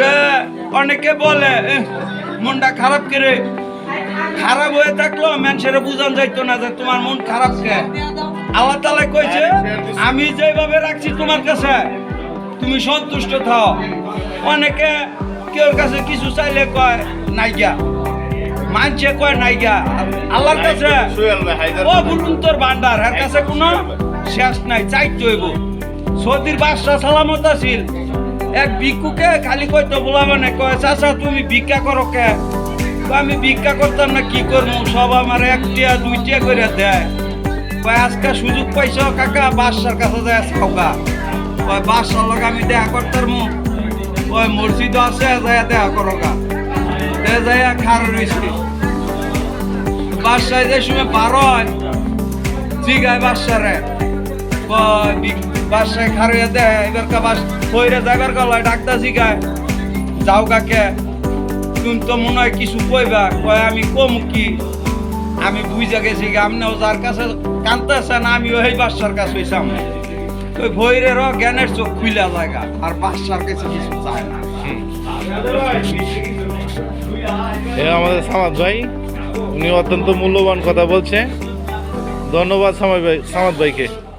যে অনেকে বলে "এহ, মনটা খারাপ করে? খারাপ হয়ে থাকল মানুষের বুঝান যাইতো না যে তোমার মন খারাপ কে। আল্লাহ তালা কইছে আমি যেভাবে রাখছি তোমার কাছে তুমি সন্তুষ্ট থাও। অনেকে কেউ কাছে কিছু চাইলে কয় নাইগা মানছে কয় নাইগা আল্লাহর কাছে ও বলুন তোর ভান্ডার এর কাছে কোনো শেষ নাই চাইতে হইব। সৌদির বাদশাহ সালামত আছিল। এক ভিক্ষুকে খালি কইতো, বলা মানে কয় চাচা তুমি ভিক্ষা করো কে? আমি ভিক্ষা করতাম না, কি করব সব আমার একটিয়া, দুইটিয়া করে দেয়। কয়, আজকে সুযোগ পাইছ কাকা, বাদশার কাছে যায় খাওকা কয়, বাদশার লোক আমি দেখা করতাম ওই মসজিদ আছে যায় দেখা করো গা। যায় খার রয়েছে বাসায় যে সময় বার হয়, জিগায় বাসারে এবার কা বাস তুমি তো মনে হয় কিছু কইবা আমি কম কি? আমি বুঝা গেছি আপনিও যার কাছে কানতেছেন আমি ওই বাসার কাছে হইসাম ওই ভৈরের জ্ঞানের চোখ খুলে জায়গা আর বাসার কাছে কিছু চায় না। আমাদের সামাদ ভাই, উনি অত্যন্ত মূল্যবান কথা বলছে। ধন্যবাদ সামাদ ভাই, সামাদ ভাইকে।